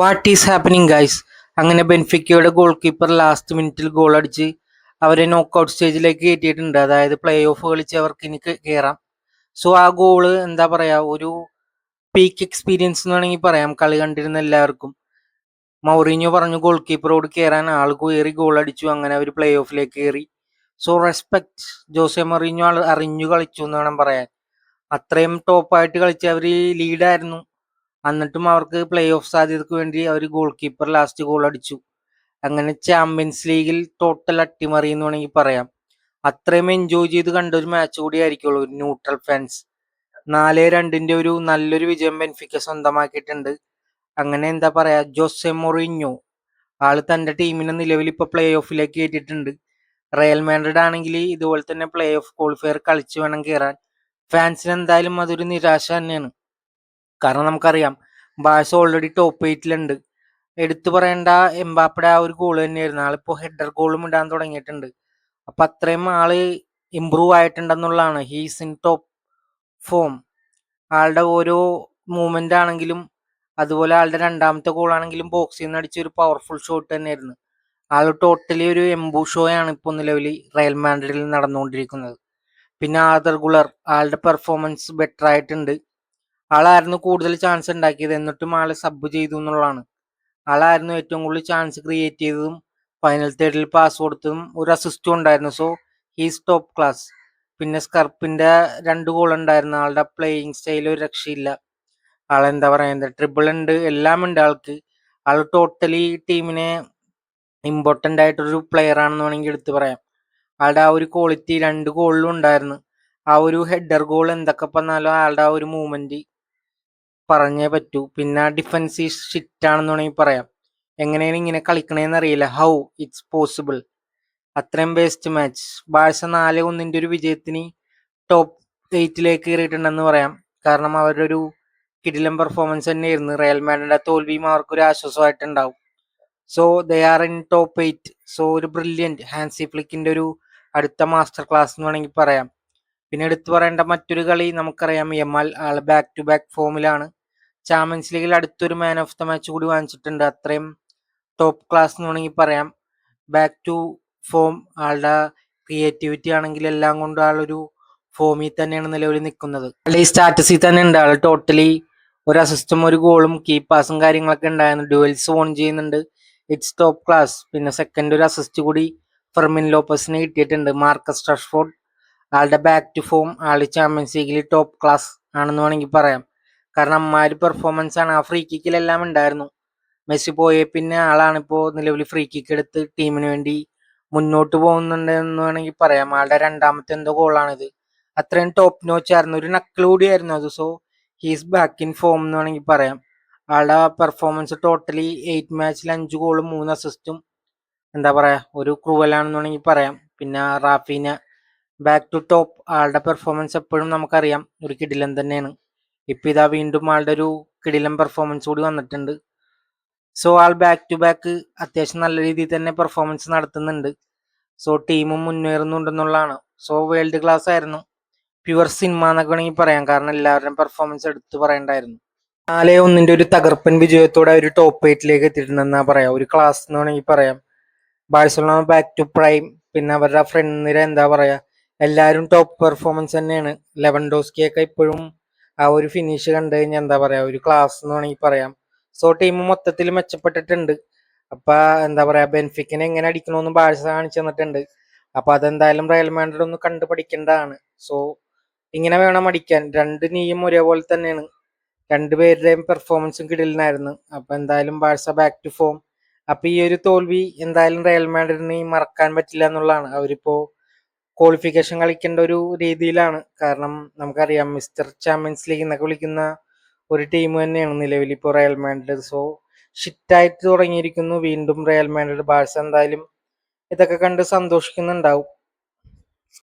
What is happening guys അങ്ങനെ ബെൻഫിക്കയുടെ goal keeper last മിനിറ്റിൽ ഗോൾ അടിച്ച് അവരെ നോക്കൗട്ട് സ്റ്റേജിലേക്ക് കയറ്റിയിട്ടുണ്ട്. അതായത് പ്ലേ ഓഫ് കളിച്ച് അവർക്ക് ഇനി കയറാം സോ ആ ഗോൾ എന്താ പറയാ? ഒരു പീക്ക് എക്സ്പീരിയൻസ് എന്ന് വേണമെങ്കിൽ പറയാം. കളി കണ്ടിരുന്ന എല്ലാവർക്കും. മൗറീഞ്ഞോ പറഞ്ഞു ഗോൾ കീപ്പറോട് കയറാൻ ആൾ കയറി ഗോൾ അടിച്ചു. അങ്ങനെ അവർ പ്ലേ ഓഫിലേക്ക് കയറി. സോ റെസ്പെക്ട് ജോസെ മൊറീനോ ആൾ അറിഞ്ഞു കളിച്ചു എന്ന് വേണം പറയാൻ. അത്രയും ടോപ്പായിട്ട് കളിച്ച് അവർ ലീഡായിരുന്നു എന്നിട്ടും അവർക്ക് പ്ലേ ഓഫ് സാധ്യതക്ക് വേണ്ടി അവർ ഗോൾ കീപ്പർ ലാസ്റ്റ് ഗോൾ അടിച്ചു. അങ്ങനെ ചാമ്പ്യൻസ് ലീഗിൽ ടോട്ടൽ അട്ടിമറി എന്ന് വേണമെങ്കിൽ പറയാം. അത്രയും എൻജോയ് ചെയ്ത് കണ്ട ഒരു മാച്ച് കൂടി ആയിരിക്കുള്ളൂ ന്യൂട്രൽ ഫാൻസ് നാല് രണ്ടിന്റെ ഒരു നല്ലൊരു വിജയം ബെൻഫിക്ക സ്വന്തമാക്കിയിട്ടുണ്ട്. അങ്ങനെ എന്താ പറയാ ജോസെ മൊറിഞ്ഞോ ആൾ തന്റെ ടീമിനെ നിലവിൽ ഇപ്പൊ പ്ലേ ഓഫിലേക്ക് കയറ്റിയിട്ടുണ്ട്. റയൽ മാൻഡ്രിഡ് ആണെങ്കിൽ ഇതുപോലെ തന്നെ പ്ലേ ഓഫ് ക്വാളിഫയർ കളിച്ചു വേണം കയറാൻ ഫാൻസിന് എന്തായാലും അതൊരു നിരാശ തന്നെയാണ്. കാരണം നമുക്കറിയാം ബാഴ്സ ഓൾറെഡി ടോപ്പ് എയ്റ്റിലുണ്ട് എടുത്തു പറയേണ്ട എംബാപ്പയുടെ ആ ഒരു ഗോൾ തന്നെയായിരുന്നു. ആളിപ്പോ ഹെഡർ ഗോളും ഇടാൻ തുടങ്ങിയിട്ടുണ്ട്. അപ്പൊ അത്രയും ആൾ ഇമ്പ്രൂവ് ആയിട്ടുണ്ടെന്നുള്ളതാണ്. ഹീസ് ഇൻ ടോപ്പ് ഫോം ആളുടെ ഓരോ മൂവ്മെന്റ് ആണെങ്കിലും അതുപോലെ ആളുടെ രണ്ടാമത്തെ ഗോൾ ആണെങ്കിലും ബോക്സിൽ നിന്ന് അടിച്ച ഒരു പവർഫുൾ ഷോട്ട് തന്നെയായിരുന്നു. ആൾ ടോട്ടലി ഒരു എംബു ഷോയാണ് ഇപ്പോൾ നിലവിൽ റയൽ മാൻഡ്രിഡിൽ നടന്നുകൊണ്ടിരിക്കുന്നത്. പിന്നെ ആദർ ഗുളർ ആളുടെ പെർഫോമൻസ് ബെറ്റർ ആയിട്ടുണ്ട്. ആളായിരുന്നു കൂടുതൽ ചാൻസ് ഉണ്ടാക്കിയത്. എന്നിട്ടും ആളെ സബ് ചെയ്തു എന്നുള്ളതാണ്. ആളായിരുന്നു ഏറ്റവും കൂടുതൽ ചാൻസ് ക്രിയേറ്റ് ചെയ്തതും ഫൈനൽ തേർഡിൽ പാസ് കൊടുത്തതും ഒരു അസിസ്റ്റും ഉണ്ടായിരുന്നു. സോ ഹീസ് ടോപ്പ് ക്ലാസ് പിന്നെ സ്കർപ്പിന്റെ രണ്ട് ഗോൾ ഉണ്ടായിരുന്നു. ആളുടെ പ്ലേയിങ് സ്റ്റൈൽ ഒരു രക്ഷയില്ല. ആളെന്താ പറയുന്നത്? ട്രിപ്പിൾ ഉണ്ട്. എല്ലാം ഉണ്ട് ആൾക്ക്. ആൾ ടോട്ടലി ടീമിനെ ഇമ്പോർട്ടന്റ് ആയിട്ടൊരു പ്ലെയർ ആണെന്ന് വേണമെങ്കിൽ എടുത്തു പറയാം. ആളുടെ ആ ഒരു ക്വാളിറ്റി രണ്ട് ഗോളിലും ഉണ്ടായിരുന്നു. ആ ഒരു ഹെഡർ ഗോൾ എന്തൊക്കെ പറഞ്ഞാലും ആളുടെ ആ ഒരു മൂവ്മെന്റ് പറഞ്ഞേ പറ്റൂ. പിന്നെ ഡിഫൻസീവ് ഷിറ്റ് ആണെന്ന് വേണമെങ്കിൽ പറയാം. എങ്ങനെയാണ് ഇങ്ങനെ കളിക്കണേന്ന് അറിയില്ല. ഹൗ ഇറ്റ്സ് പോസിബിൾ അത്രയും ബെസ്റ്റ് മാച്ച് ബാഴ്സ നാല് ഒന്നിന്റെ ഒരു വിജയത്തിന് ടോപ്പ് എയ്റ്റിലേക്ക് കയറിയിട്ടുണ്ടെന്ന് പറയാം. കാരണം അവരുടെ ഒരു കിടിലം പെർഫോമൻസ് തന്നെയായിരുന്നു. റയൽ മാഡിന്റെ തോൽവിയും അവർക്കൊരു ആശ്വാസമായിട്ടുണ്ടാവും. So they are in top eight so ഒരു ബ്രില്യന്റ് ഹാൻസി ഫ്ലിക്കിന്റെ ഒരു അടുത്ത മാസ്റ്റർ ക്ലാസ് എന്ന് വേണമെങ്കിൽ പറയാം. പിന്നെ എടുത്തു പറയേണ്ട മറ്റൊരു കളി നമുക്കറിയാം യമാൽ ആൾ ബാക്ക് ടു ബാക്ക് ഫോമിലാണ് ചാമ്പ്യൻസ് ലീഗിൽ അടുത്തൊരു മാൻ ഓഫ് ദ മാച്ച് കൂടി വാങ്ങിച്ചിട്ടുണ്ട്. അത്രയും ടോപ്പ് ക്ലാസ് എന്ന് വേണമെങ്കിൽ പറയാം. ബാക്ക് ടു ഫോം ആളുടെ ക്രിയേറ്റിവിറ്റി ആണെങ്കിൽ എല്ലാം കൊണ്ടും ആളൊരു ഫോമിൽ തന്നെയാണ് നിലവിൽ നിൽക്കുന്നത്. അല്ലെ ഈ സ്റ്റാറ്റസിൽ തന്നെ ഉണ്ട്. ആൾ ടോട്ടലി ഒരു അസിസ്റ്റും ഒരു ഗോളും കീ പാസും കാര്യങ്ങളൊക്കെ ഉണ്ടായിരുന്നു. ഡുവൽസ് ഓൺ ചെയ്യുന്നുണ്ട്. ഇറ്റ്സ് ടോപ്പ് ക്ലാസ് പിന്നെ സെക്കൻഡ് ഒരു അസിസ്റ്റ് കൂടി ഫെർമിൻ ലോപ്പസിന് കിട്ടിയിട്ടുണ്ട്. മാർക്കസ് റഷ്ഫോർഡ് ആളുടെ ബാക്ക് ടു ഫോം ആൾ ചാമ്പ്യൻസ് ലീഗിൽ ടോപ്പ് ക്ലാസ് ആണെന്ന് വേണമെങ്കിൽ പറയാം. കാരണം അമ്മാര് പെർഫോമൻസ് ആണ്. ആ ഫ്രീ കിക്കിലെല്ലാം ഉണ്ടായിരുന്നു. മെസ്സി പോയ പിന്നെ ആളാണ് ഇപ്പോൾ നിലവിൽ ഫ്രീ കിക്ക് എടുത്ത് ടീമിന് വേണ്ടി മുന്നോട്ട് പോകുന്നുണ്ട് എന്ന് വേണമെങ്കിൽ പറയാം. ആളുടെ രണ്ടാമത്തെ എന്തോ ഗോളാണിത് അത്രയും ടോപ്പ് നോച്ച് ആയിരുന്നു. ഒരു നക്കിൾ ആയിരുന്നു അത്. So he's back in form എന്ന് വേണമെങ്കിൽ പറയാം. ആളുടെ പെർഫോമൻസ് ടോട്ടലി എയ്റ്റ് മാച്ചിൽ അഞ്ച് ഗോളും മൂന്ന് അസിസ്റ്റും എന്താ പറയാ ഒരു ക്രൂവലാണെന്ന് വേണമെങ്കിൽ പറയാം. പിന്നെ റാഫീന ബാക്ക് ടു ടോപ്പ് ആളുടെ പെർഫോമൻസ് എപ്പോഴും നമുക്കറിയാം. ഒരു കിടിലൻ തന്നെയാണ്. ഇപ്പം ഇതാ വീണ്ടും ആളുടെ ഒരു കിടിലൻ പെർഫോമൻസ് കൂടി വന്നിട്ടുണ്ട്. സോ ആൾ ബാക്ക് ടു ബാക്ക് അത്യാവശ്യം നല്ല രീതിയിൽ തന്നെ പെർഫോമൻസ് നടത്തുന്നുണ്ട്. സോ ടീമും മുന്നേറുന്നുണ്ടെന്നുള്ളതാണ്. സോ വേൾഡ് ക്ലാസ് ആയിരുന്നു. പ്യുവർ സിനിമ എന്നൊക്കെ വേണമെങ്കിൽ പറയാം. കാരണം എല്ലാവരുടെയും പെർഫോമൻസ് എടുത്തു പറയണ്ടായിരുന്നു. നാല് ഒന്നിന്റെ ഒരു തകർപ്പൻ വിജയത്തോടെ ഒരു ടോപ്പ് എയ്റ്റിലേക്ക് എത്തിയിട്ടുണ്ടെന്നാ പറയാം. ഒരു ക്ലാസ് എന്ന് വേണമെങ്കിൽ പറയാം. ബാഴ്സലോണ ബാക്ക് ടു പ്രൈം പിന്നെ അവരുടെ ഫ്രണ്ട് നിര എന്താ പറയാ? എല്ലാവരും ടോപ്പ് പെർഫോമൻസ് തന്നെയാണ്. ലെവൻ ഡോസ്കിയൊക്കെ ഇപ്പോഴും ആ ഒരു ഫിനിഷ് കണ്ടു കഴിഞ്ഞാൽ എന്താ പറയുക ഒരു ക്ലാസ് എന്ന് വേണമെങ്കിൽ പറയാം. സോ ടീം മൊത്തത്തിൽ മെച്ചപ്പെട്ടിട്ടുണ്ട്. അപ്പൊ എന്താ പറയാ ബെൻഫിക്കിനെ എങ്ങനെ അടിക്കണമെന്ന് ബാഴ്സ കാണിച്ചു തന്നിട്ടുണ്ട്. അപ്പൊ അതെന്തായാലും റയൽ മാൻഡ്രിഡ് ഒന്ന് കണ്ടു പഠിക്കേണ്ടതാണ് സോ ഇങ്ങനെ വേണം അടിക്കാൻ. രണ്ട് നീയും ഒരേപോലെ തന്നെയാണ്. രണ്ടുപേരുടെയും പെർഫോമൻസും കിടലിനായിരുന്നു. അപ്പൊ എന്തായാലും ബാഴ്സ ബാക്ക് ടു ഫോം അപ്പൊ ഈ ഒരു തോൽവി എന്തായാലും റയൽ മാൻഡ്രിഡിനെ മറക്കാൻ പറ്റില്ല എന്നുള്ളതാണ്. അവരിപ്പോ ക്വാളിഫിക്കേഷൻ കളിക്കേണ്ട ഒരു രീതിയിലാണ്. കാരണം നമുക്കറിയാം മിസ്റ്റർ ചാമ്പ്യൻസ് ലീഗ് എന്നൊക്കെ വിളിക്കുന്ന ഒരു ടീം തന്നെയാണ് നിലവിൽ ഇപ്പോൾ റയൽ മാൻഡ്രിഡ് സോ ഷിറ്റായിട്ട് തുടങ്ങിയിരിക്കുന്നു. വീണ്ടും റയൽ മാൻഡ്രിഡ് ബാഴ്സ എന്തായാലും ഇതൊക്കെ കണ്ട് സന്തോഷിക്കുന്നുണ്ടാവും.